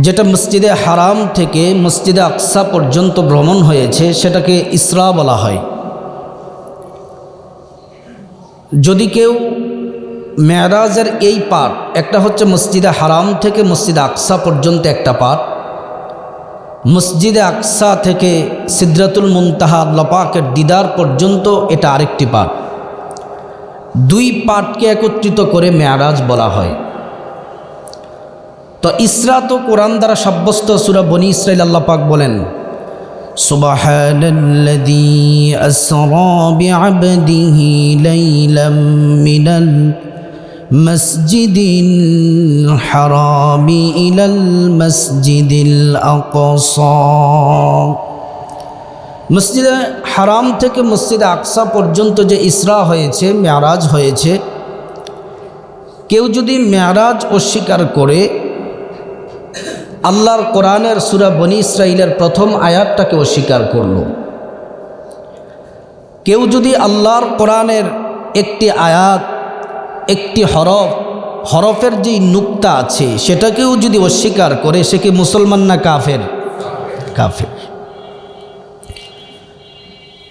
যেটা মসজিদে হারাম থেকে মসজিদে আকসা পর্যন্ত ভ্রমণ হয়েছে, সেটাকে ইসরা বলা হয়। যদি কেউ মেয়ারাজের এই পাঠ, একটা হচ্ছে মসজিদে হারাম থেকে মসজিদে আকসা পর্যন্ত একটা পাঠ, মসজিদে আকসা থেকে সিদ্রাতুল মুনতাহা লপাকের দিদার পর্যন্ত এটা আরেকটি পাঠ। দুই পাঠকে একত্রিত করে মেয়ারাজ বলা হয়। তো ইসরা তো কোরআন দ্বারা সাব্যস্ত সুরা বনি ইসরাইল আল্লাহ পাক বলেন سبحان الذي أسرى بعبده ليلا من المسجد الحرام إلى المسجد الأقصى মসজিদে হারাম থেকে মসজিদে আকসা পর্যন্ত যে ইসরা হয়েছে মেয়ারাজ হয়েছে কেউ যদি মেয়ারাজ অস্বীকার করে আল্লাহর কোরআনের সুরা বনি ইসরাইলের প্রথম আয়াতটাকে অস্বীকার করল। কেউ যদি আল্লাহর কোরআনের একটি আয়াত, একটি হরফ, হরফের যেই নুক্তা আছে, সেটাকেও যদি অস্বীকার করে, সে কি মুসলমান না কাফের? কাফের।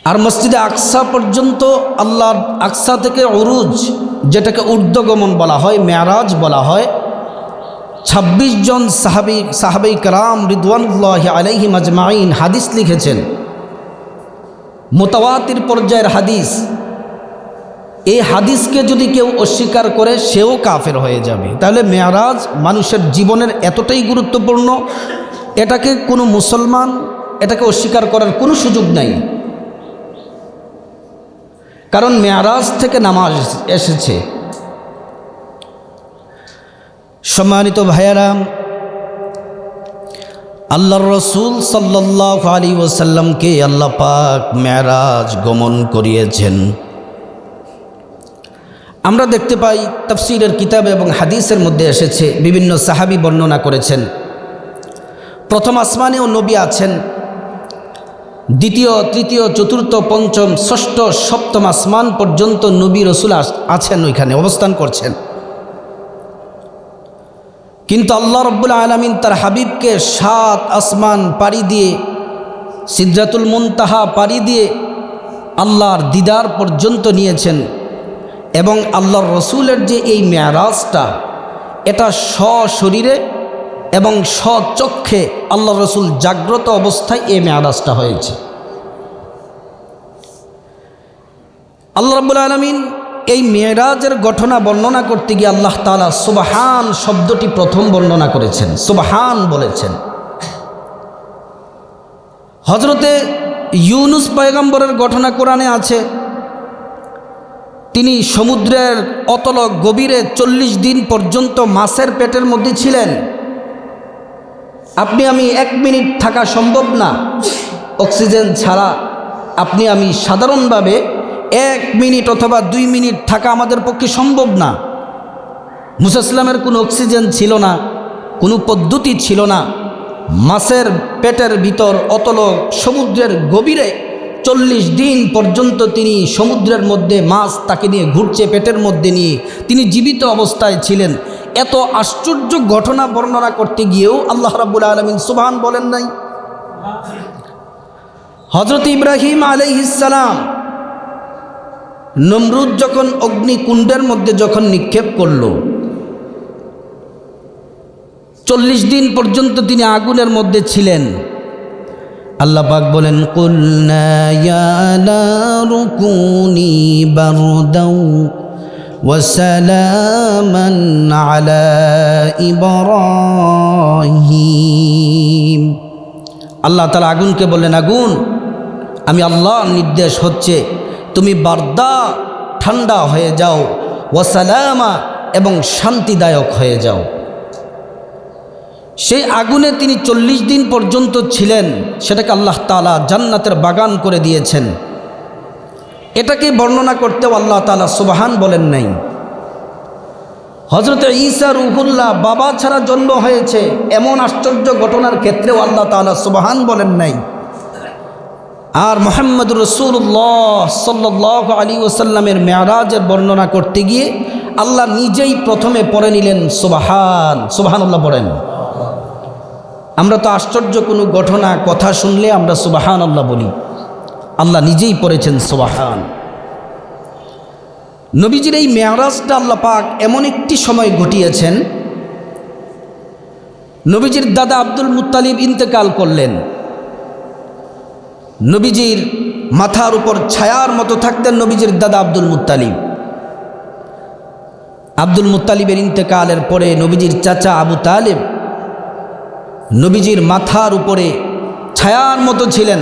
আর মসজিদে আকসা পর্যন্ত আল্লাহর আকসা থেকে অরুজ যেটাকে ঊর্ধ্বগমন বলা হয়, মেয়ারাজ বলা হয় ২৬ জন সাহাবি সাহাবাই কালাম রিদওয়ানুল্লাহ আলাইহি মাজমাইন হাদিস লিখেছেন। মোতাওয়াতির পর্যায়ের হাদিস। এই হাদিসকে যদি কেউ অস্বীকার করে, সেও কাফের হয়ে যাবে। তাহলে মেয়ারাজ মানুষের জীবনের এতটাই গুরুত্বপূর্ণ, এটাকে কোনো মুসলমান, এটাকে অস্বীকার করার কোনো সুযোগ নাই। কারণ মেয়ারাজ থেকে নামাজ এসেছে। সম্মানিত ভাইয়ারাম আল্লাহর রসুল সাল্লাহ আলী ওসাল্লামকে আল্লাহ পাক মেয়ারাজ গমন করিয়েছেন। আমরা দেখতে পাই তফসিরের কিতাব এবং হাদিসের মধ্যে এসেছে, বিভিন্ন সাহাবি বর্ণনা করেছেন। প্রথম আসমানেও নবী আছেন, দ্বিতীয়, তৃতীয়, চতুর্থ, পঞ্চম, ষষ্ঠ, সপ্তম আসমান পর্যন্ত নবী রসুল আছেন ওইখানে, অবস্থান করছেন। কিন্তু আল্লাহ রব্বুল আলমিন তার হাবিবকে সাত আসমান পাড়ি দিয়ে সিদ্ধাতুল মুনতাহা পাড়ি দিয়ে আল্লাহর দিদার পর্যন্ত নিয়েছেন। এবং আল্লাহর রসুলের যে এই মেয়ারাজটা, এটা সশরীরে এবং স্বচক্ষে আল্লাহ রসুল জাগ্রত অবস্থায় এই মেয়ারাজটা হয়েছে। আল্লাহ রব্বুল আলমিন এই মেয়েরাজের ঘটনা বর্ণনা করতে গিয়ে আল্লাহ তালা সুবাহান শব্দটি প্রথম বর্ণনা করেছেন, সুবাহান বলেছেন। হজরতে ইউনুস পয়গম্বরের ঘটনা কোরআনে আছে। তিনি সমুদ্রের অতল গভীরে চল্লিশ দিন পর্যন্ত মাছের পেটের মধ্যে ছিলেন। আপনি আমি এক মিনিট থাকা সম্ভব না। অক্সিজেন ছাড়া আপনি আমি সাধারণভাবে এক মিনিট অথবা দুই মিনিট থাকা আমাদের পক্ষে সম্ভব না। মুসাইসলামের কোনো অক্সিজেন ছিল না, কোনো পদ্ধতি ছিল না। মাছের পেটের ভিতর অতল সমুদ্রের গভীরে চল্লিশ দিন পর্যন্ত তিনি সমুদ্রের মধ্যে মাছ তাকে নিয়ে ঘুরছে, পেটের মধ্যে নিয়ে। তিনি জীবিত অবস্থায় ছিলেন। এত আশ্চর্য ঘটনা বর্ণনা করতে গিয়েও আল্লাহ রাবুল আলমিন সুবহান বলেন নাই। হজরত ইব্রাহিম আলহিসাল্লাম নমরুদ যখন অগ্নিকুণ্ডের মধ্যে যখন নিক্ষেপ করল, চল্লিশ দিন পর্যন্ত তিনি আগুনের মধ্যে ছিলেন। আল্লাহ পাক বলেন আল্লাহ তালা আগুনকে বললেন, আগুন, আমি আল্লাহর নির্দেশ হচ্ছে তুমি বার্দা ঠান্ডা হয়ে যাও, ওয়াসালামা এবং শান্তিদায়ক হয়ে যাও। সেই আগুনে তিনি চল্লিশ দিন পর্যন্ত ছিলেন, সেটাকে আল্লাহ তালা জান্নাতের বাগান করে দিয়েছেন। এটাকে বর্ণনা করতেও আল্লাহ তালা সুবাহান বলেন নাই। হজরত ঈসা রুহুল্লাহ বাবা ছাড়া জন্ম হয়েছে, এমন আশ্চর্য ঘটনার ক্ষেত্রেও আল্লাহ তালা সুবাহান বলেন নাই। আর মোহাম্মদ রসুল্লাহ সাল্লাহ আলী ওসাল্লামের মেয়ারাজের বর্ণনা করতে গিয়ে আল্লাহ নিজেই প্রথমে পড়ে নিলেন সুবাহান সুবাহান আল্লাহ পড়েন। আমরা তো আশ্চর্য কোনো ঘটনা, কথা শুনলে আমরা সুবাহান আল্লাহ বলি। আল্লাহ নিজেই পড়েছেন সুবাহান। নবীজির এই মেয়ারাজটা আল্লাহ পাক এমন একটি সময় ঘটিয়েছেন। নবীজির দাদা আব্দুল মুত্তালিব ইন্তেকাল করলেন। নবীজির মাথার উপর ছায়ার মতো থাকতেন নবীজির দাদা আব্দুল মুত্তালিব। আব্দুল মুতালিবের ইন্তেকালের পরে নবীজির চাচা আবু তালেব নবীজির মাথার উপরে ছায়ার মতো ছিলেন।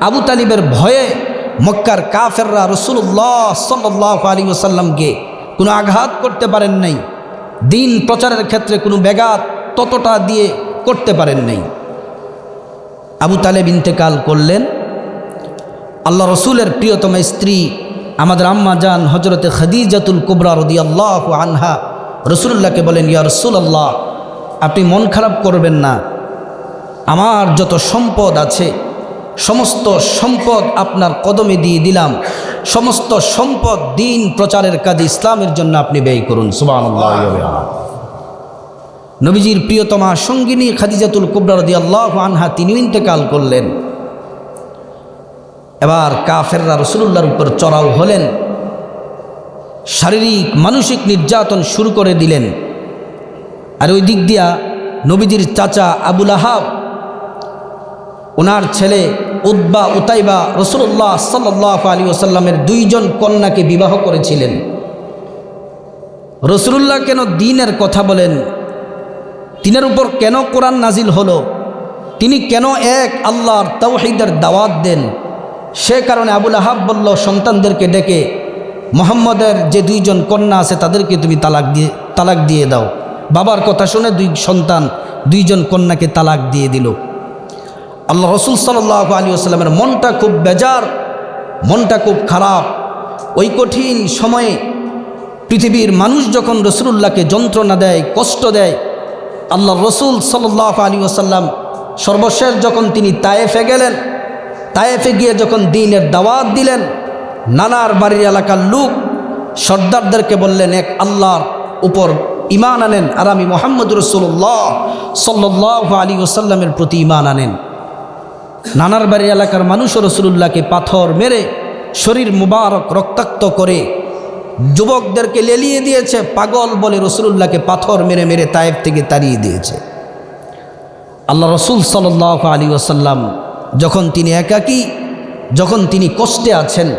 আবু তালিবের ভয়ে মক্কার কাফেররা রসুল্লাহ সাল্লাহ আলী ওসাল্লামকে কোনো আঘাত করতে পারেন নাই। দিন প্রচারের ক্ষেত্রে কোনো ব্যাঘাত ততটা দিয়ে করতে পারেন নাই। আবু তালেব ইন্তেকাল করলেন। আল্লাহ রসুলের প্রিয়তম স্ত্রী আমাদের আম্মা যান হজরতে খাদিজাতুল কুবরা রদি আল্লাহ আনহা রসুল্লাহকে বলেন, ইয়া রসুল আল্লাহ আপনি মন খারাপ করবেন না। আমার যত সম্পদ আছে, সমস্ত সম্পদ আপনার কদমে দিয়ে দিলাম। সমস্ত সম্পদ দিন প্রচারের কাজে ইসলামের জন্য আপনি ব্যয় করুন। নবীজির প্রিয়তমা সঙ্গিনী খাদিজাতুল কুবরা রদি আল্লাহ আনহা তিনি ইন্তেকাল করলেন। এবার কাফেররা রসুল্লাহর উপর চড়াও হলেন। শারীরিক, মানসিক নির্যাতন শুরু করে দিলেন। আর ওই দিক দিয়া নবীজির চাচা আবুল আহাব, ওনার ছেলে উদ্বা উতাইবা রসুল্লাহ সাল্লাহ আলী ওসাল্লামের দুইজন কন্যাকে বিবাহ করেছিলেন। রসুল্লাহ কেন দিনের কথা বলেন? তিনের উপর কেন কোরআন নাজিল হলো? তিনি কেন এক আল্লাহর তৌহিদের দাওয়াত দেন? সে কারণে আবুল আহাব বলল, সন্তানদেরকে ডেকে মোহাম্মদের যে দুইজন কন্যা আছে তাদেরকে তুমি তালাক দিয়ে তালাক দিয়ে দাও। বাবার কথা শুনে দুই সন্তান, দুইজন কন্যাকে তালাক দিয়ে দিল। আল্লাহ রসুল সাল্লাহ আলী আসসালামের মনটা খুব বেজার, মনটা খুব খারাপ। ওই কঠিন সময়ে পৃথিবীর মানুষ যখন রসুল্লাহকে যন্ত্রণা দেয়, কষ্ট দেয় আল্লাহ রসুল সাল্লাহ আলী আসাল্লাম সর্বশেষ যখন তিনি তায়েফে গেলেন তায়েফে গিয়ে যখন দিনের দাওয়াত দিলেন, নানার বাড়ির এলাকার লোক সর্দারদেরকে বললেন, এক আল্লাহর উপর ইমান আনেন আর আমি মোহাম্মদ রসুল্লাহ সাল্লাহ আলী ওসাল্লামের প্রতি ইমান আনেন। নানার বাড়ির এলাকার মানুষ রসুল্লাহকে পাথর মেরে শরীর মুবারক রক্তাক্ত করে যুবকদেরকে লেলিয়ে দিয়েছে, পাগল বলে রসুল্লাহকে পাথর মেরে মেরে তায়েব থেকে তাড়িয়ে দিয়েছে। আল্লাহ রসুল সাল্লাহ আলী ওসাল্লাম যখন তিনি একাকী যখন তিনি কষ্টে আছেন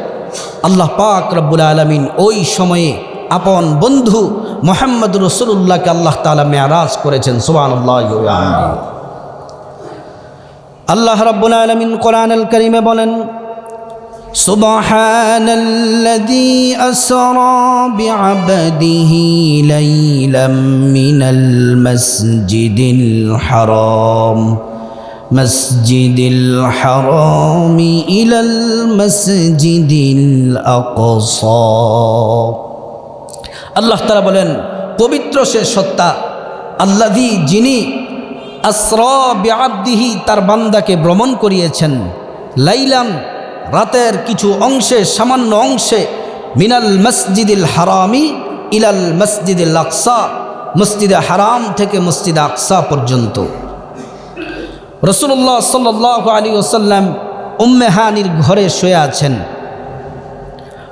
আল্লাহ পাক রব্বুল আলমিন ওই সময়ে আপন বন্ধু মোহাম্মদ রসুল্লাহকে আল্লাহ তালা মেয়ারাজ করেছেন সুবান আল্লাহ রব্বুল আলমিন কোরআন আল করিমে বলেন سبحان الذي أسرى بعبده ليلا من المسجد الحرام مسجد الحرام إلى المسجد الأقصى আল্লাহ তারা বলেন পবিত্র সে সত্তা আল্লাদি যিনি আশ্রবিহি তার বান্দাকে ভ্রমণ করিয়েছেন লাইলান রাতের কিছু অংশে সামান্য অংশে মিনাল মসজিদিল হারামি ইলাল মসজিদিল আকসা মসজিদে হারাম থেকে মসজিদে আকসা পর্যন্ত রসুল্লাহ সাল্লাহ আলী ওসাল্লাম উম্মেহানির ঘরে শুয়ে আছেন।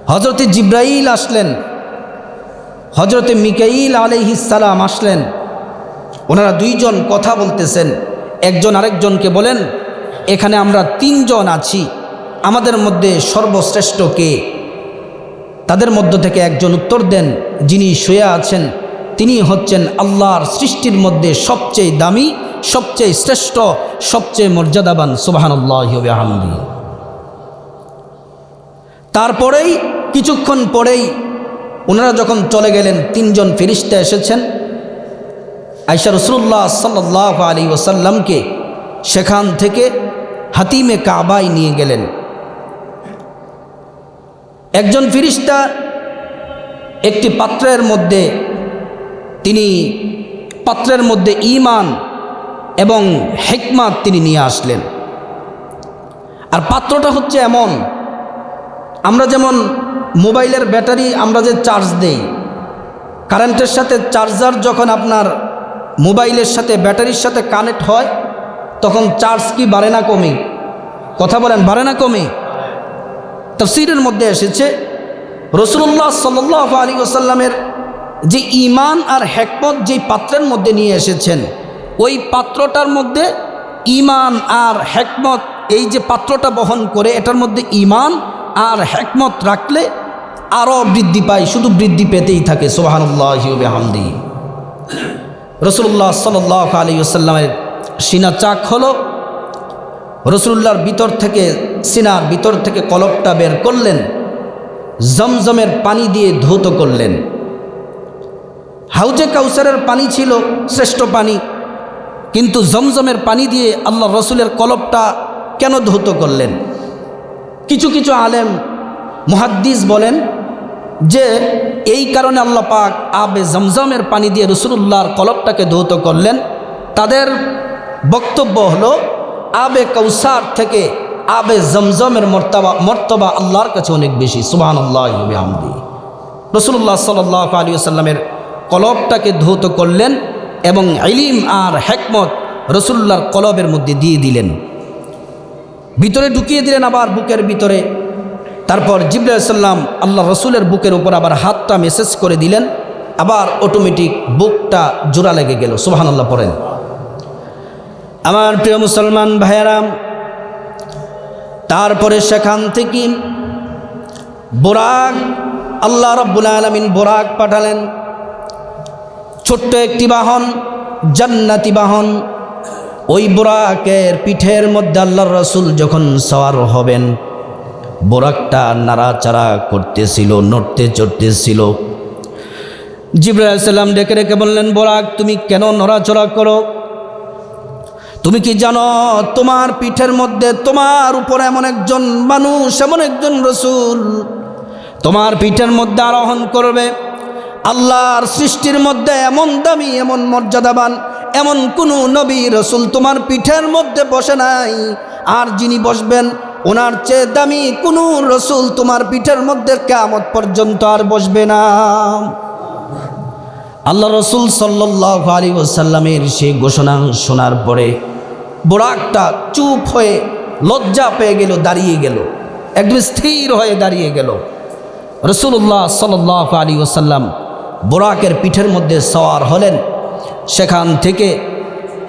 হজরতে জিব্রাইল আসলেন। হজরতে মিকাইল আলহিসাল্লাম আসলেন। ওনারা দুইজন কথা বলতেছেন। একজন আরেকজনকে বলেন, এখানে আমরা তিনজন আছি। আমাদের মধ্যে সর্বশ্রেষ্ঠ কে? তাদের মধ্য থেকে একজন উত্তর দেন, যিনি শুয়ে আছেন, তিনি হচ্ছেন আল্লাহর সৃষ্টির মধ্যে সবচেয়ে দামি সবচেয়ে শ্রেষ্ঠ, সবচেয়ে মর্যাদাবান সুবাহান্লাহামদি তারপরেই, কিছুক্ষণ পরেই ওনারা যখন চলে গেলেন, তিনজন ফেরিস্তা এসেছেন। আইসা রসুল্লাহ সাল্লাহ আলী ওসাল্লামকে সেখান থেকে হাতিমে কাবাই নিয়ে গেলেন। একজন ফিরিস্তা একটি পাত্রের মধ্যে, তিনি পাত্রের মধ্যে ইমান এবং হেকমাত তিনি নিয়ে আসলেন। আর পাত্রটা হচ্ছে এমন, আমরা যেমন মোবাইলের ব্যাটারি আমরা যে চার্জ দেই, কারেন্টের সাথে চার্জার যখন আপনার মোবাইলের সাথে ব্যাটারির সাথে কানেক্ট হয়, তখন চার্জ কি বাড়ে না কমে? কথা বলেন, বাড়ে না কমে? তফসিরের মধ্যে এসেছে, রসুল্লাহ সাল্লাহ আলী ওসাল্লামের যে ইমান আর হেকমত যেই পাত্রের মধ্যে নিয়ে এসেছেন ওই পাত্রটার মধ্যে ইমান আর হেকমত, এই যে পাত্রটা বহন করে, এটার মধ্যে ইমান আর হেকমত রাখলে আরও বৃদ্ধি পায়, শুধু বৃদ্ধি পেতেই থাকে সোহানুল্লাহ হামদি রসুল্লাহ সাল্লাহ আলী আসাল্লামের সিনা চাক হলো রসুল্লাহর ভিতর থেকে, সিনার ভিতর থেকে কলপটা বের করলেন, জমজমের পানি দিয়ে ধৌত করলেন। হাউজে কাউসারের পানি ছিল শ্রেষ্ঠ পানি কিন্তু জমজমের পানি দিয়ে আল্লাহ রসুলের কলপটা কেন ধৌত করলেন? কিছু কিছু আলেম, মুহাদ্দিস বলেন যে এই কারণে আল্লাহ পাক আবে জমজমের পানি দিয়ে রসুল্লাহর কলপটাকে ধৌত করলেন। তাদের বক্তব্য হলো, আবে কৌসার থেকে আবে জমজমের মর্তবা মর্তবা আল্লাহর কাছে অনেক বেশি সুবাহান আল্লাহ রসুল্লাহ সাল্লাহ আলী সাল্লামের কলবটাকে ধৌত করলেন। এবং ইলিম আর হেকমত রসুল্লাহর কলবের মধ্যে দিয়ে দিলেন। ভিতরে ঢুকিয়ে দিলেন আবার বুকের ভিতরে। তারপর জিব্রাসাল্লাম আল্লাহ রসুলের বুকের উপর আবার হাতটা মেসেজ করে দিলেন। আবার অটোমেটিক বুকটা জোড়া লেগে গেল। সুবাহান আল্লাহ পড়েন। আমার প্রিয় মুসলমান ভাইয়ারাম, তারপরে সেখান থেকে বোরাক, আল্লাহ রব্বুল আলমিন বোরাক পাঠালেন। ছোট্ট একটি বাহন, জান্নাতি বাহন। ওই বোরাকের পিঠের মধ্যে আল্লাহর রসুল যখন সওয়ার হবেন, বোরাকটা নাড়াচাড়া করতেছিল, নড়তে চড়তেছিল। জিব্রাহ সাল্লাম ডেকে রেখে বললেন, বোরাক, তুমি কেন নড়াচড়া করো? তুমি কি জানো, তোমার পিঠের মধ্যে তোমার উপর এমন একজন মানুষ, এমন একজন রসুল, তোমার পিঠের মধ্যে আরোহণ করবে? আল্লাহর সৃষ্টির মধ্যে এমন দামি, এমন মর্যাদাবান, এমন কোনো নবী, রসুল তোমার পিঠের মধ্যে বসে নাই। আর যিনি বসবেন, ওনার চেয়ে দামি কোনো রসুল তোমার পিঠের মধ্যে কেমত পর্যন্ত আর বসবে না। আল্লাহ রসুল সাল্লাহ আলী ওসাল্লামের সেই ঘোষণা শোনার পরে বোরাকটা চুপ হয়ে লজ্জা পেয়ে গেল, দাঁড়িয়ে গেল। একদম স্থির হয়ে দাঁড়িয়ে গেল। রসুল্লাহ সাল্লাহ আলী ওসাল্লাম বোরাকের পিঠের মধ্যে সওয়ার হলেন। সেখান থেকে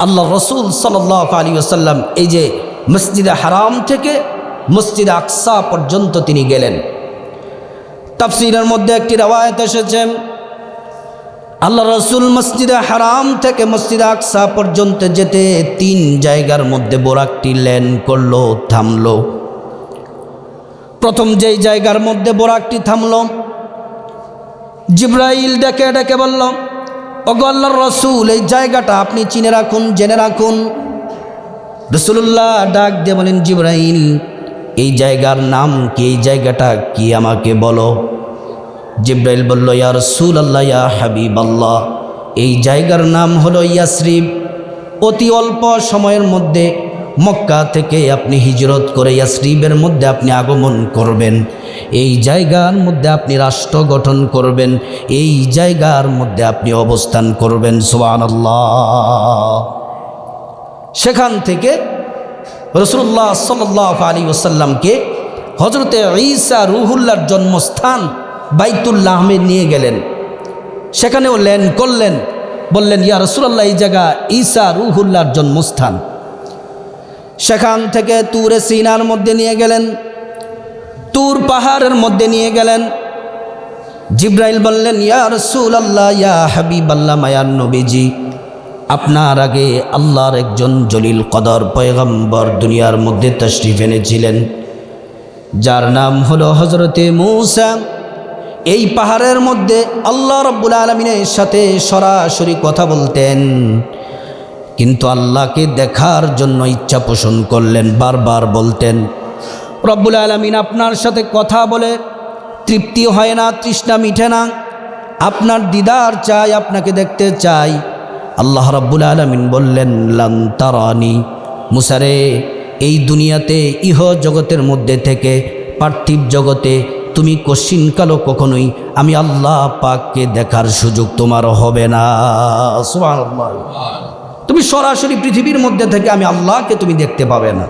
আল্লাহ রসুল সাল্লাহ আলী ওসাল্লাম এই যে মসজিদে হারাম থেকে মসজিদে আকসা পর্যন্ত তিনি গেলেন। তাফসিরের মধ্যে একটি রওয়ায়ত এসেছে আল্লাহ রসুল মসজিদে হারাম থেকে মসজিদে আকসা পর্যন্ত যেতে তিন জায়গার মধ্যে বোরাকটি ল্যান্ড করল, থামলো। প্রথম যেই জায়গার মধ্যে বোরাকটি থামল জিব্রাইল ডেকে ডেকে বলল, ওগো আল্লাহর রসুল, এই জায়গাটা আপনি চিনে রাখুন, জেনে রাখুন। রসুল্লাহ ডাক দিয়ে বলেন, জিব্রাইল, এই জায়গার নাম কি? এই জায়গাটা কি আমাকে বলো? জিব্রাইল বলল, ইয়া রসুল আল্লাহ ইয়া হাবিব আল্লাহ এই জায়গার নাম হলো ইয়াসরিফ অতি অল্প সময়ের মধ্যে মক্কা থেকে আপনি হিজরত করে ইয়াসরিফের মধ্যে আপনি আগমন করবেন। এই জায়গার মধ্যে আপনি রাষ্ট্র গঠন করবেন। এই জায়গার মধ্যে আপনি অবস্থান করবেন। সোয়ান সেখান থেকে রসুল্লাহ সাল্লাহ আলী ওসাল্লামকে হজরতে ঈসা রুহুল্লার জন্মস্থান বাইতুল্লাহ আহমেদ নিয়ে গেলেন। সেখানেও ল্যান্ড করলেন। বললেন, ইয়া রসুল্লাহ এই জায়গা ঈসা রুহুল্লার জন্মস্থান। সেখান থেকে তুরে সিনার মধ্যে নিয়ে গেলেন, তুর পাহাড়ের মধ্যে নিয়ে গেলেন। জিব্রাইল বললেন, ইয়া রসুল আল্লাহ ইয়া হাবিব আল্লাহ মায়ার নবীজি, আপনার আগে আল্লাহর একজন জলিল কদর পয়গম্বর দুনিয়ার মধ্যে তশরিফ এনেছিলেন, যার নাম হলো হজরতে মৌসা। এই পাহাড়ের মধ্যে আল্লাহ রব্বুল আলমিনের সাথে সরাসরি কথা বলতেন। কিন্তু আল্লাহকে দেখার জন্য ইচ্ছা পোষণ করলেন, বারবার বলতেন, রব্বুল আলমিন আপনার সাথে কথা বলে তৃপ্তি হয় না, তৃষ্ণা মিঠে না। আপনার দিদার চাই, আপনাকে দেখতে চাই। আল্লাহ রব্বুল আলমিন বললেন লান্তারানি মুসারে এই দুনিয়াতে ইহ জগতের মধ্যে থেকে পার্থিব জগতে তুমি কশিনকালও কখনোই আমি আল্লাহ পাককে দেখার সুযোগ তোমার হবে না। তুমি সরাসরি পৃথিবীর মধ্যে থেকে আমি আল্লাহকে তুমি দেখতে পাবে না।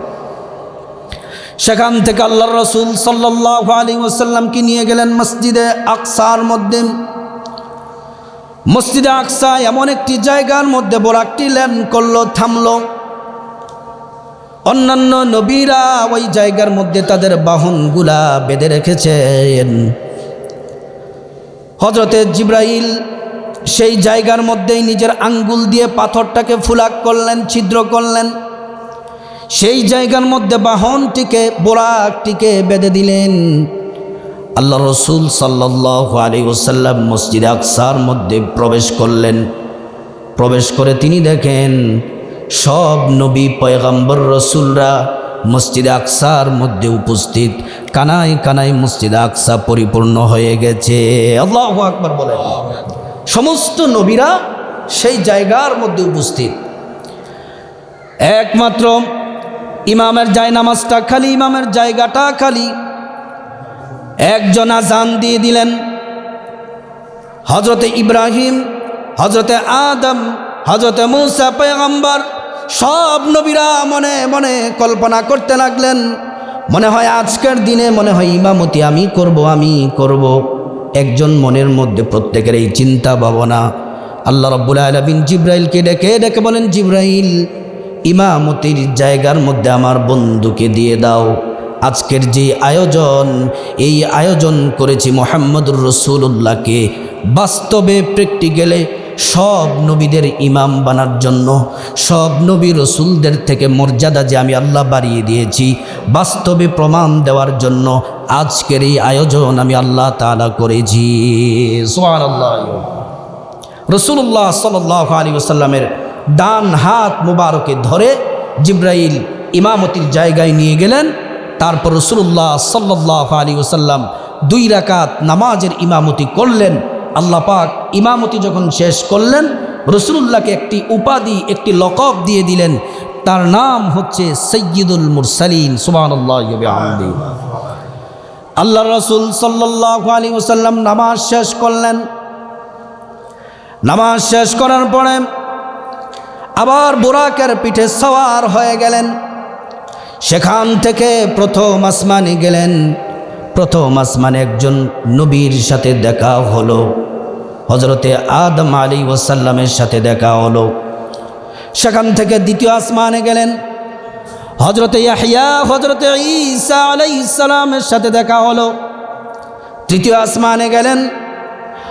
সেখান থেকে আল্লাহ রসুল সাল্লাহ আলী ওসাল্লামকে নিয়ে গেলেন মসজিদে আকসার মধ্যে। মসজিদে আকসা এমন একটি জায়গার মধ্যে বোরাকটি ল্যান্ড করল, থামলো। অন্যান্য নবীরা ওই জায়গার মধ্যে তাদের বাহনগুলা বেঁধে রেখেছেন। হজরতে জিব্রাইল সেই জায়গার মধ্যেই নিজের আঙ্গুল দিয়ে পাথরটাকে ফুলাক করলেন, ছিদ্র করলেন। সেই জায়গার মধ্যে বাহনটিকে, বোরাকটিকে বেঁধে দিলেন। আল্লাহ রসুল সাল্লাহ আলী ওসাল্লাম মসজিদ আকসার মধ্যে প্রবেশ করলেন। প্রবেশ করে তিনি দেখেন, সব নবী পয়গম্বর রসুলরা মসজিদ আকসার মধ্যে উপস্থিত। কানায় কানায় মসজিদ আকসা পরিপূর্ণ হয়ে গেছে। আল্লাহ আকবর বলেন। সমস্ত নবীরা সেই জায়গার মধ্যে উপস্থিত। একমাত্র ইমামের নামাজটা খালি, ইমামের জায়গাটা খালি। একজন আজান দিয়ে দিলেন হজরতে ইব্রাহিম হজরতে আদম হজরতে মুসা পেগম্বর সব নবীরা মনে মনে কল্পনা করতে লাগলেন, মনে হয় আজকের দিনে মনে হয় ইমামতি আমি করব আমি করব। একজন মনের মধ্যে প্রত্যেকের এই চিন্তা ভাবনা আল্লাহ রব্বুল আলমিন জিব্রাইলকে ডেকে ডেকে বলেন, জিব্রাইল, ইমামতির জায়গার মধ্যে আমার বন্ধুকে দিয়ে দাও। আজকের যে আয়োজন, এই আয়োজন করেছি মোহাম্মদুর রসুল্লাহকে বাস্তবে প্র্যাকটিক্যালে সব নবীদের ইমাম বানার জন্য, সব নবী রসুলদের থেকে মর্যাদা যে আমি আল্লাহ বাড়িয়ে দিয়েছি, বাস্তবে প্রমাণ দেওয়ার জন্য আজকের এই আয়োজন আমি আল্লাহ তালা করেছি। রসুল্লাহ সাল্লাহ আলী ওসাল্লামের ডান হাত মুবারকে ধরে জিব্রাইল ইমামতির জায়গায় নিয়ে গেলেন। তারপর রসুল্লাহ সাল্লাহ আলী ওসাল্লাম দুই রাকাত নামাজের ইমামতি করলেন। আল্লাহ পাক ইমামতি যখন শেষ করলেন রসুল্লাহকে একটি উপাধি, একটি লকব দিয়ে দিলেন। তার নাম হচ্ছে সৈয়দুল মুরসালিন সুবাহ আল্লাহ রসুল সাল্লাহ আলী ওসাল্লাম নামাজ শেষ করলেন। নামাজ শেষ করার পরে আবার বোরাকের পিঠে সওয়ার হয়ে গেলেন। সেখান থেকে প্রথম আসমানে গেলেন। প্রথম আসমানে একজন নবীর সাথে দেখা হলো। হজরতে আদম আলী ওসাল্লামের সাথে দেখা হলো। সেখান থেকে দ্বিতীয় আসমানে গেলেন। হজরতে ইয়াহিয়া হজরতে ঈসা আলাই ইসালামের সাথে দেখা হলো। তৃতীয় আসমানে গেলেন।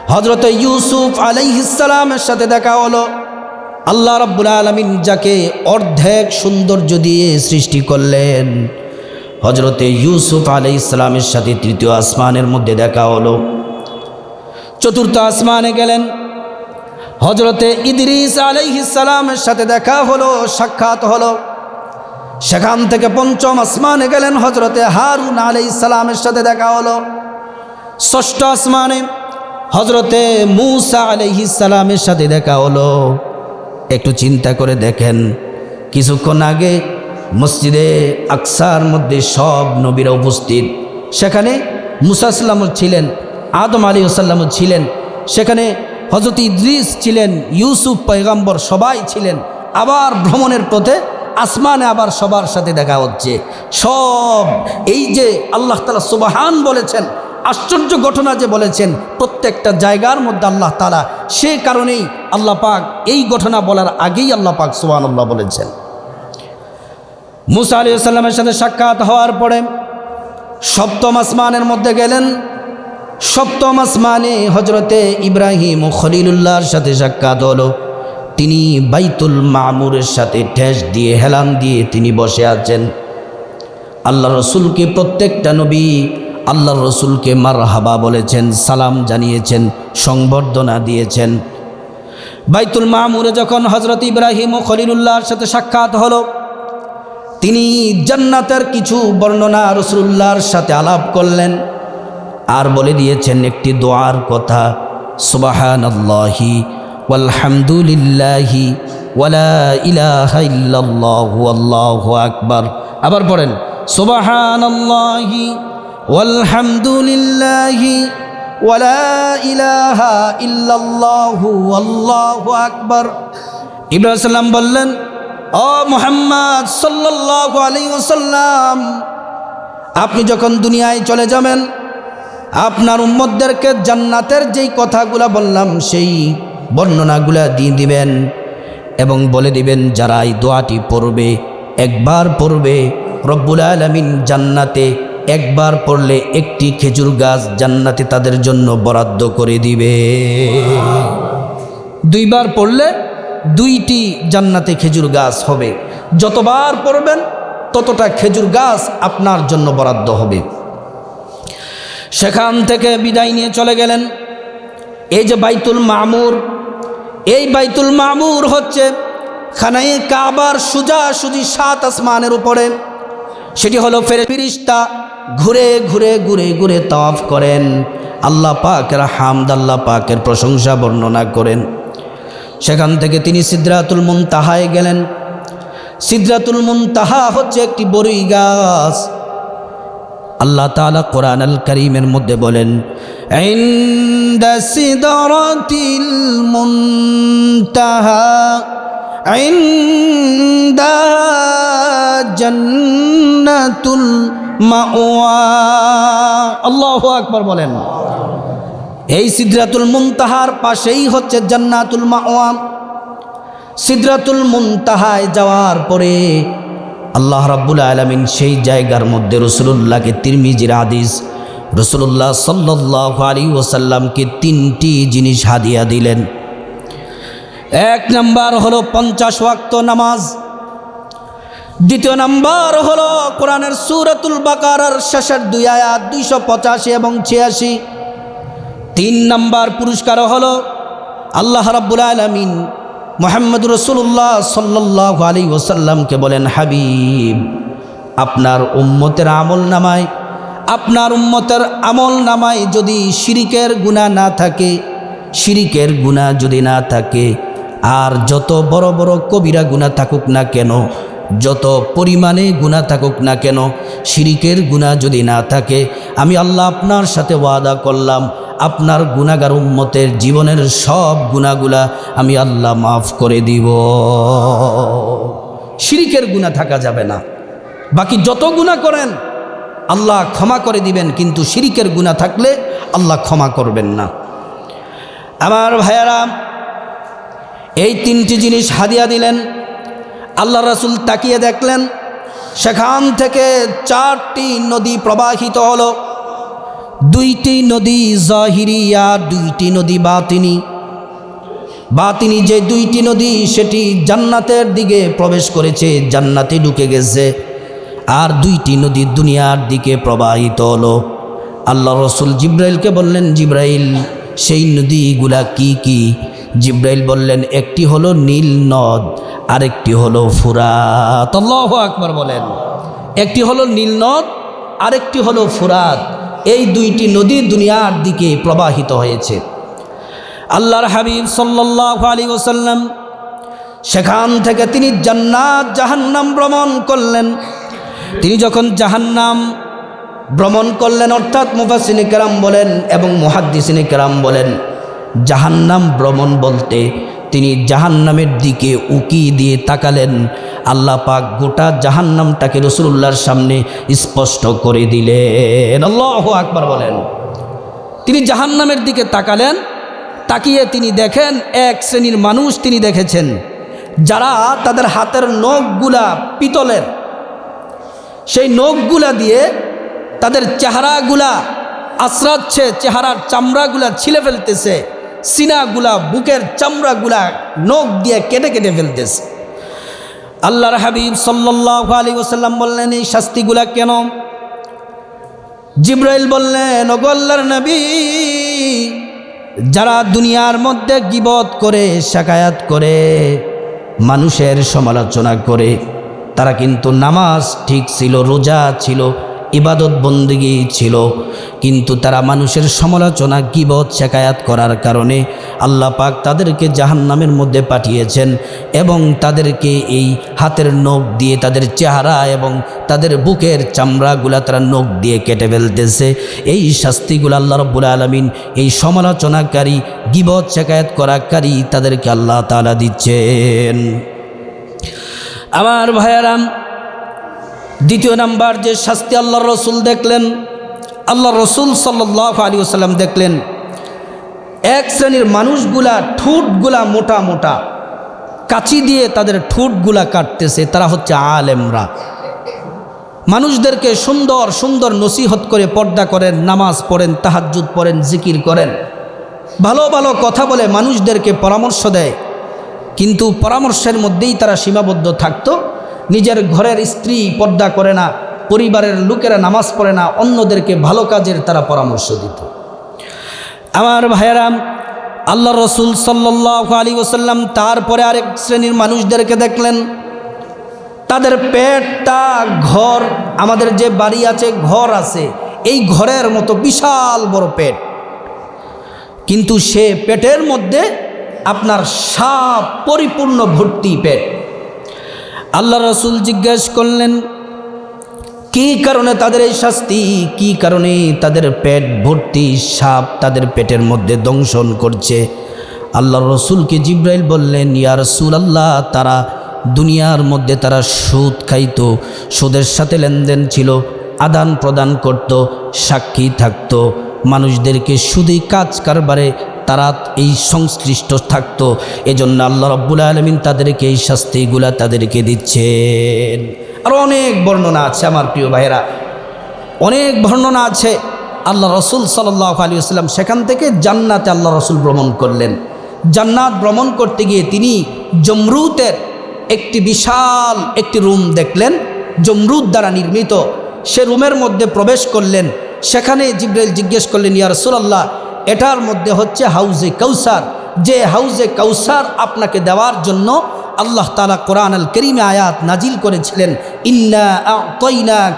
হজরতে ইউসুফ আলাইহিসালামের সাথে দেখা হলো। আল্লাহ রব্বুল আলমিন যাকে অর্ধেক সৌন্দর্য দিয়ে সৃষ্টি করলেন। হজরতে ইউসুফ আলাই ইসলামের সাথে তৃতীয় আসমানের মধ্যে দেখা হলো। চতুর্থ আসমানে গেলেন। হজরতে ইদরিস আলাইহিসালামের সাথে দেখা হলো, সাক্ষাৎ হলো। সেখান থেকে পঞ্চম আসমানে গেলেন হজরতে হারুন আলাই ইসলামের সাথে দেখা হলো। ষষ্ঠ আসমানে হজরতে মুসা আলহিসালামের সাথে দেখা হলো। একটু চিন্তা করে দেখেন, কিছুক্ষণ আগে মসজিদে আকসার মধ্যে সব নবীরা উপস্থিত। সেখানে মুসাইসাল্লামও ছিলেন, আদম আলী ওসাল্লামও ছিলেন। সেখানে হজরত ইদ্রিস ছিলেন, ইউসুফ পয়গাম্বর সবাই ছিলেন। আবার ভ্রমণের পথে আসমানে আবার সবার সাথে দেখা হচ্ছে। সব এই যে আল্লাহ তালা সুবাহান বলেছেন, আশ্চর্য ঘটনা যে বলেছেন, প্রত্যেকটা জায়গার মধ্যে আল্লাহ তালা সে কারণেই আল্লাহ পাক এই ঘটনা বলার আগেই আল্লাহ পাক সুবান আল্লাহ বলেছেন। মুসা আলি সাল্লামের সাথে সাক্ষাৎ হওয়ার পরে সপ্তম আসমানের মধ্যে গেলেন। সপ্তম আসমানে হজরতে ইব্রাহিম ও খলিলুল্লাহর সাথে সাক্ষাৎ হলো। তিনি বাইতুল মামুরের সাথে ঠেস দিয়ে, হেলান দিয়ে তিনি বসে আছেন। আল্লাহ রসুলকে প্রত্যেকটা নবী আল্লাহ রসুলকে মার হাবা বলেছেন, সালাম জানিয়েছেন, সংবর্ধনা দিয়েছেন। বাইতুল মামুরে যখন হজরত ইব্রাহিম ও খলিলুল্লাহর সাথে সাক্ষাৎ হলো তিনি জান্নাতের কিছু বর্ণনা রসুল্লাহর সাথে আলাপ করলেন আর বলে দিয়েছেন একটি দোয়ার কথা সুবাহান আল্লাহি ওয়ালহামদুলিল্লাহি ওয়ালা ইলাহা আকবার। আবার পড়েন সুবাহান আল্লাহি ওয়ালহামদুলিল্লাহি ওয়ালা ইলাহা ইল্লাল্লাহু আল্লাহু আকবার। ইব্রাহিম বললেন ও মোহাম্মদ সাল্লাল্লাহু আলাইহি ওয়াসাল্লাম, আপনি যখন দুনিয়ায় চলে যাবেন, আপনার উম্মতদেরকে জান্নাতের যেই কথাগুলা বললাম, সেই বর্ণনাগুলা দিয়ে দিবেন এবং বলে দিবেন যারা এই দোয়াটি পড়বে, একবার পড়বে, রব্বুল আলমিন জান্নাতে একবার পড়লে একটি খেজুর গাছ জান্নাতে তাদের জন্য বরাদ্দ করে দিবে। দুইবার পড়লে দুইটি জান্নাতে খেজুর গাছ হবে। যতবার পড়বেন, ততটা খেজুর গাছ আপনার জন্য বরাদ্দ হবে। সেখান থেকে বিদায় নিয়ে চলে গেলেন। এই যে বাইতুল মামুর, এই বাইতুল মামুর হচ্ছে খানাই কাবার সুজা সুজি সাত আসমানের উপরে। সেটি হলো ফেরে ফিরিস্তা ঘুরে ঘুরে ঘুরে ঘুরে তাওয়াফ করেন। আল্লাহ পাকের হামদ, আল্লাহ পাকের প্রশংসা বর্ণনা করেন। সেখান থেকে তিনি সিদ্ধাতুল মুন তাহায় গেলেন। সিদ্ধাতুল মুন তাহা হচ্ছে একটি বড়ই গাছ। আল্লাহ তালা কোরআন আল করিমের মধ্যে বলেন জন্নাতুল মাওয়া। আল্লাহ আকবর বলেন। এই সিদ্রাতুল মুনতাহার পাশেই হচ্ছে জান্নাতুল মাওয়া সিদ্রাতুল মুনতাহায় যাওয়ার পরে আল্লাহ রাব্বুল আলমিন সেই জায়গার মধ্যে রসুল্লাহকে তিরমিজির আদিস রসুল্লাহ সাল্লাহ আলী ওসাল্লামকে তিনটি জিনিস হাদিয়া দিলেন। এক নাম্বার হলো পঞ্চাশ ওয়াক্ত নামাজ। দ্বিতীয় নাম্বার হলো কোরআনের সুরাতুল বাকারার শেষের দুই আয়াত দুইশো পঁচাশি এবং ছিয়াশি। তিন নাম্বার পুরস্কার হলো আল্লাহ রাব্বুল আলমিন মোহাম্মদ রসুল্লাহ সাল্লাহ আলী ওসাল্লামকে বলেন, হাবিব, আপনার উম্মতের আমল নামায়, আপনার উম্মতের আমল নামায় যদি শিরিকের গুণা না থাকে, শিরিকের গুণা যদি না থাকে, আর যত বড় বড় কবিরা গুণা থাকুক না কেন, যত পরিমাণে গুণা থাকুক না কেন, শিরিকের গুণা যদি না থাকে, আমি আল্লাহ আপনার সাথে ওয়াদা করলাম আপনার গুণাগার উম্মতের জীবনের সব গুণাগুলা আমি আল্লাহ মাফ করে দিব। শিরিকের গুণা থাকা যাবে না। বাকি যত গুণা করেন, আল্লাহ ক্ষমা করে দিবেন, কিন্তু শিরিকের গুণা থাকলে আল্লাহ ক্ষমা করবেন না। আমার ভাইয়ারা, এই তিনটি জিনিস হাদিয়া দিলেন, আল্লাহ রাসুল তাকিয়ে দেখলেন, সেখান থেকে চারটি নদী প্রবাহিত হলো। দুইটি নদী জাহিরি আর দুইটি নদী বাতিনি। বাতিনি যে দুইটি নদী, সেটি জান্নাতের দিকে প্রবেশ করেছে, জান্নাতে ঢুকে গেছে। আর দুইটি নদী দুনিয়ার দিকে প্রবাহিত হলো। আল্লাহ রসুল জিব্রাইলকে বললেন, জিব্রাইল, সেই নদীগুলা কি কি? জিব্রাইল বললেন, একটি হলো নীল নদ, আরেকটি হলো ফুরাত। আল্লাহ আকবর বলেন, একটি হলো নীল নদ, আরেকটি হলো ফুরাত। এই দুইটি নদী দুনিয়ার দিকে প্রবাহিত হয়েছে। আল্লাহর হাবিব সাল্লাহ আলী ওসাল্লাম সেখান থেকে তিনি জান্নাত, জাহান্নাম ভ্রমণ করলেন। তিনি যখন জাহান্নাম ভ্রমণ করলেন, অর্থাৎ মুফাসিনী কেরাম বলেন এবং মুহাদ্দিসিনী কেরাম বলেন, জাহান্নাম ভ্রমণ বলতে তিনি জাহান্নামের দিকে উকি দিয়ে তাকালেন। আল্লাহ পাক গোটা জাহান্নামটাকে রসুল্লাহর সামনে স্পষ্ট করে দিলেন। আল্লাহ আকবার বলেন। তিনি জাহান্নামের দিকে তাকালেন। তাকিয়ে তিনি দেখেন এক শ্রেণির মানুষ তিনি দেখেছেন, যারা তাদের হাতের নখগুলা পিতলের। সেই নখগুলা দিয়ে তাদের চেহারাগুলা আশ্রাচ্ছে, চেহারার চামড়াগুলা ছিলে ফেলতেছে। সিনাগুলা, বুকের চামড়াগুলা নখ দিয়ে কেটে কেটে ফেলতেছে। আল্লাহর হাবিব সাল্লাহ আলী ওসাল্লাম বললেন, এই শাস্তিগুলা কেন? জিব্রাইল বললেন ওগল্লার নবী, যারা দুনিয়ার মধ্যে গিবত করে, শাকায়াত করে, মানুষের সমালোচনা করে, তারা কিন্তু নামাজ ঠিক ছিল, রোজা ছিল ইবাদত বন্দিগি ছিল। কিন্তু তারা মানুষের সমালোচনা, গিবত শেখায়াত করার কারণে আল্লাহ পাক তাদেরকে জাহান্নামের মধ্যে পাঠিয়েছেন এবং তাদেরকে এই হাতের নখ দিয়ে তাদের চেহারা এবং তাদের বুকের চামড়াগুলা তারা নখ দিয়ে কেটে ফেলতেছে। এই শাস্তিগুলো আল্লাহ রব্বুল আলমিন, এই সমালোচনাকারী, গিবত শেখায়াত করাকারী তাদেরকে আল্লাহ তালা দিচ্ছেন। আমার ভাইয়ারাম দ্বিতীয় নাম্বার, যে শাস্তি আল্লাহ রসুল দেখলেন আল্লাহ রসুল সাল্লাহ আলী আসাল্লাম দেখলেন, এক শ্রেণির মানুষগুলা ঠোঁটগুলা মোটা মোটা, কাচি দিয়ে তাদের ঠোঁটগুলা কাটতেছে, তারা হচ্ছে আলেমরা। মানুষদেরকে সুন্দর সুন্দর নসিহত করে পর্দা করেন, নামাজ পড়েন, তাহাজ্জুদ পড়েন, জিকির করেন। ভালো ভালো কথা বলে মানুষদেরকে পরামর্শ দেয়, কিন্তু পরামর্শের মধ্যেই তারা সীমাবদ্ধ থাকতো। নিজের ঘরের স্ত্রী পর্দা করে না, পরিবারের লোকেরা নামাজ পড়ে না, অন্যদেরকে ভালো কাজের তারা পরামর্শ দিত। আমার ভাইয়েরাম আল্লাহ রসুল সাল্লাহ আলী ওসাল্লাম তারপরে আরেক শ্রেণির মানুষদেরকে দেখলেন, তাদের পেটটা, ঘর, আমাদের যে বাড়ি আছে, ঘর আছে, এই ঘরের মতো বিশাল বড় পেট। কিন্তু সে পেটের মধ্যে আপনার সাপ পরিপূর্ণ ভর্তি পেট। আল্লাহ রসুল জিজ্ঞেস করলেন, কি কারণে তাদের এই শাস্তি? কি কারণে তাদের পেট ভর্তি সাপ তাদের পেটের মধ্যে দংশন করছে? আল্লাহ রসুলকে জিব্রাইল বললেন, ইয়া রসুল আল্লাহ তারা দুনিয়ার মধ্যে তারা সুদ খাইত, সুদের সাথে লেনদেন ছিল আদান প্রদান করত, সাক্ষী থাকত, মানুষদেরকে শুধুই কাজ কারবারে তারা এই সংশ্লিষ্ট থাকতো। এজন্য আল্লাহ রব্বুল আলমিন তাদেরকে এই শাস্তিগুলা তাদেরকে দিচ্ছেন। আরও অনেক বর্ণনা আছে আমার প্রিয় ভাইয়েরা। অনেক বর্ণনা আছে। আল্লাহ রসুল সাল্লাহ আলী আসলাম সেখান থেকে জান্নাতে আল্লাহ রসুল ভ্রমণ করলেন। জান্নাত ভ্রমণ করতে গিয়ে তিনি জমরুতের একটি বিশাল একটি রুম দেখলেন। জমরুদ দ্বারা নির্মিত। সে রুমের মধ্যে প্রবেশ করলেন। সেখানে জিব্রাইল জিজ্ঞেস করলেন, ইয়া রসুলাল্লাহ এটার মধ্যে হচ্ছে হাউজে কৌসার যে হাউজে কৌসার আপনাকে দেওয়ার জন্য আল্লাহ তালা কোরআন আল করিমে আয়াত নাজিল করেছিলেন, ইন্না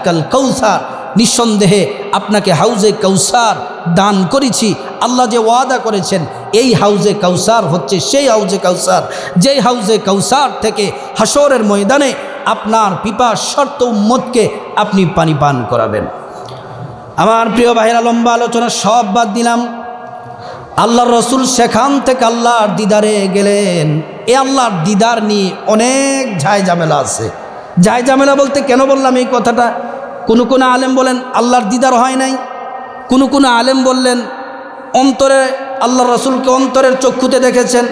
কাল কৌসার নিঃসন্দেহে আপনাকে হাউজে কৌসার দান করেছি, আল্লাহ যে ওয়াদা করেছেন, এই হাউজে কৌসার হচ্ছে সেই হাউজে কৌসার যেই হাউজে কৌসার থেকে হাসরের ময়দানে আপনার পিপা শর্ত উম্মতকে আপনি পানি পান করাবেন। আমার প্রিয় ভাইরা, লম্বা আলোচনা সব বাদ দিলাম। আল্লাহর রসুল সেখান থেকে আল্লাহর দিদারে গেলেন। এ আল্লাহর দিদার নিয়ে অনেক ঝাই ঝামেলা আছে। ঝাই ঝামেলা বলতে কেন বললাম এই কথাটা? কোনো কোনো আলেম বলেন, আল্লাহর দিদার হয় নাই। কোনো কোনো আলেম বললেন, অন্তরে আল্লাহ রসুলকে অন্তরের চক্ষুতে দেখেছেন।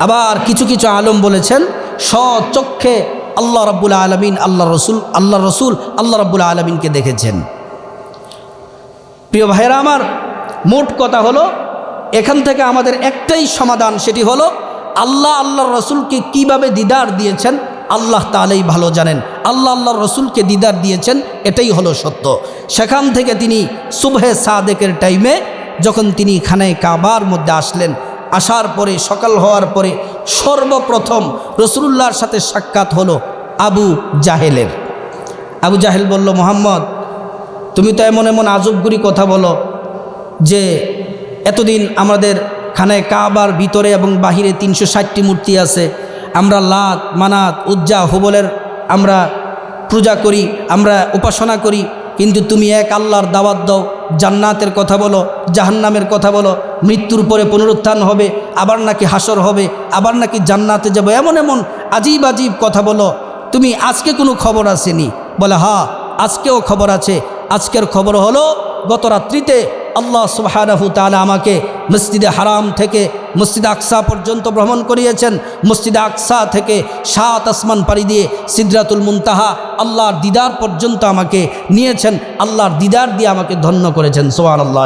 আবার কিছু কিছু আলম বলেছেন, স্বচক্ষে আল্লাহ রব্বুল আলমিন আল্লাহ রসুল আল্লাহ রসুল আল্লাহ রব্বুল আলমিনকে দেখেছেন। প্রিয় ভাইরা আমার, মোট কথা হলো এখান থেকে আমাদের একটাই সমাধান, সেটি হলো আল্লাহ আল্লাহ রসুলকে কীভাবে দিদার দিয়েছেন, আল্লাহ তালেই ভালো জানেন। আল্লাহ আল্লাহ রসুলকে দিদার দিয়েছেন, এটাই হলো সত্য। সেখান থেকে তিনি সুবহে সাদেকের টাইমে যখন তিনি খানায় কাবার মধ্যে আসলেন, আসার পরে, সকাল হওয়ার পরে সর্বপ্রথম রসুল্লাহর সাথে সাক্ষাৎ হলো আবু জাহেলের। আবু জাহেল বলল, মোহাম্মদ, তুমি তো এমন এমন আজবগুরি কথা বলো যে এতদিন আমাদের খানায় কাবার ভিতরে এবং বাহিরে তিনশো ষাটটি মূর্তি আছে। আমরা লাত, মানাত, উজ্জা, হুবলের আমরা পূজা করি, আমরা উপাসনা করি। কিন্তু তুমি এক আল্লাহর দাওয়াত দাও, জান্নাতের কথা বলো, জাহান্নামের কথা বলো, মৃত্যুর পরে পুনরুত্থান হবে, আবার নাকি হাসর হবে, আবার নাকি জান্নাতে যাব, এমন এমন আজীব আজীব কথা বলো। তুমি আজকে কোনো খবর আসেনি। বলে হা আজকেও খবর আছে। আজকের খবর হলো গত রাত্রিতে আল্লাহ সুবাহানাহু তালা আমাকে মসজিদে হারাম থেকে মসজিদ আকসা পর্যন্ত ভ্রমণ করিয়েছেন। মসজিদে আকসা থেকে সাত আসমান পাড়ি দিয়ে সিদ্রাতুল মুনতাহা আল্লাহর দিদার পর্যন্ত আমাকে নিয়েছেন। আল্লাহর দিদার দিয়ে আমাকে ধন্য করেছেন। সোহান আল্লাহ